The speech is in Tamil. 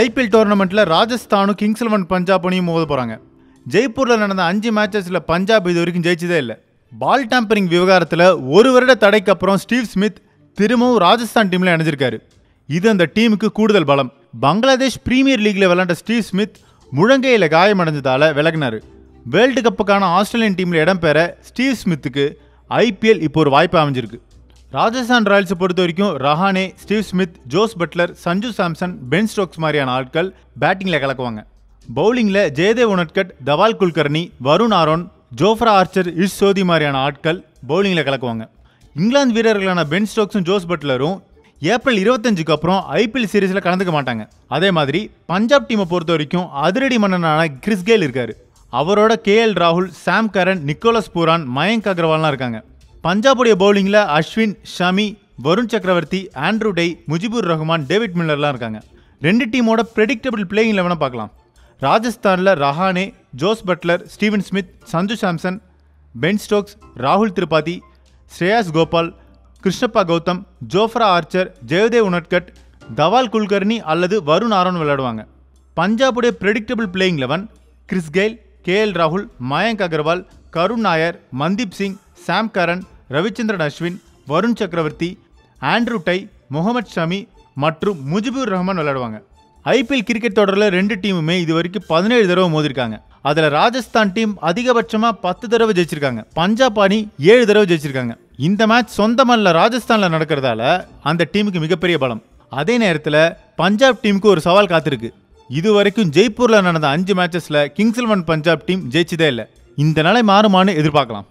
ஐபிஎல் டோர்னமெண்ட்டில் ராஜஸ்தானும் கிங்ஸ் லெவன் பஞ்சாப் அணியும் மோத போகிறாங்க ஜெய்ப்பூரில் நடந்த அஞ்சு மேட்சஸில் பஞ்சாப் இது வரைக்கும் ஜெயிச்சதே இல்லை. பால் டேம்பரிங் விவகாரத்தில் ஒரு வருட தடைக்கு அப்புறம் ஸ்டீவ் ஸ்மித் திரும்பவும் ராஜஸ்தான் டீமில் இணைஞ்சிருக்காரு. இது அந்த டீமுக்கு கூடுதல் பலம். பங்களாதேஷ் பிரீமியர் லீக்ல விளாண்ட ஸ்டீவ் ஸ்மித் முழங்கையில் காயமடைஞ்சதால விலகினார். வேர்ல்டு கப்புக்கான ஆஸ்திரேலியன் டீமில் இடம்பெற ஸ்டீவ் ஸ்மித்துக்கு ஐபிஎல் இப்போ ஒரு வாய்ப்பு அமைஞ்சிருக்கு. ராஜஸ்தான் ராயல்ஸை பொறுத்த வரைக்கும் Rahane Steve Smith Jos Buttler Sanju Samson Ben Stokes மாதிரியான ஆட்கள் பேட்டிங்கில் கலக்குவாங்க. பவுலிங்கில் ஜெயதேவ் உனட்கட் தவால் குல்கர்னி வருண் ஆரோன் ஜோஃப்ரா ஆர்ச்சர் இஷ் சோதி மாதிரியான ஆட்கள் பவுலிங்கில் கலக்குவாங்க. இங்கிலாந்து வீரர்களான பென் ஸ்டோக்ஸும் ஜோஸ் பட்லரும் ஏப்ரல் இருபத்தஞ்சுக்கு அப்புறம் ஐபிஎல் சீரீஸில் கலந்துக்க மாட்டாங்க. அதே மாதிரி பஞ்சாப் டீமை பொறுத்த வரைக்கும் அதிரடி மன்னனான கிறிஸ்கேல் கெயில் அவரோட அவரோட கேஎல் ராகுல் Sam Curran Nicholas Pooran Mayank அகர்வால்லாம் இருக்காங்க. பஞ்சாபுடைய பவுலிங்கில் Ashwin Shami Varun Chakravarthy Andrew Tye Mujeeb Rahman David மில்லர்லாம் இருக்காங்க. ரெண்டு டீமோட ப்ரெடிக்டபிள் பிளேயிங் லெவனை பார்க்கலாம். ராஜஸ்தானில் Rahane Jos Buttler Steven Smith Sanju Samson Ben Stokes ராகுல் திரிபாதி ஸ்ரேயாஸ் கோபால் கிருஷ்ணப்பா கௌதம் ஜோஃப்ரா ஆர்ச்சர் ஜெயதேவ் உனட்கட் தவால் குல்கர்னி அல்லது வருண் ஆரோன் விளையாடுவாங்க. பஞ்சாபுடைய predictable playing eleven Chris Gayle KL ராகுல் Mayank Agarwal Karun Nair Mandeep Singh Sam Curran Ravichandran Ashwin Varun Chakravarthy Andrew Tye Mohammed Shami மற்றும் முஜிபுர் ரஹ்மான் விளையாடுவாங்க. ஐபிஎல் கிரிக்கெட் தொடரில் ரெண்டு டீமுமே இது வரைக்கும் பதினேழு தடவை மோதிருக்காங்க. அதில் ராஜஸ்தான் டீம் அதிகபட்சமாக பத்து தடவை ஜெயிச்சிருக்காங்க. பஞ்சாப் அணி ஏழு தடவை ஜெயிச்சிருக்காங்க. இந்த மேட்ச் சொந்தமல்ல ராஜஸ்தானில் நடக்கிறதால அந்த டீமுக்கு மிகப்பெரிய பலம். அதே நேரத்தில் பஞ்சாப் டீமுக்கு ஒரு சவால் காத்திருக்கு. இது வரைக்கும் ஜெய்ப்பூரில் நடந்த அஞ்சு மேட்சஸில் கிங்ஸ் பஞ்சாப் டீம் ஜெயிச்சதே இல்லை. இந்த நிலை மாறுமான்னு எதிர்பார்க்கலாம்.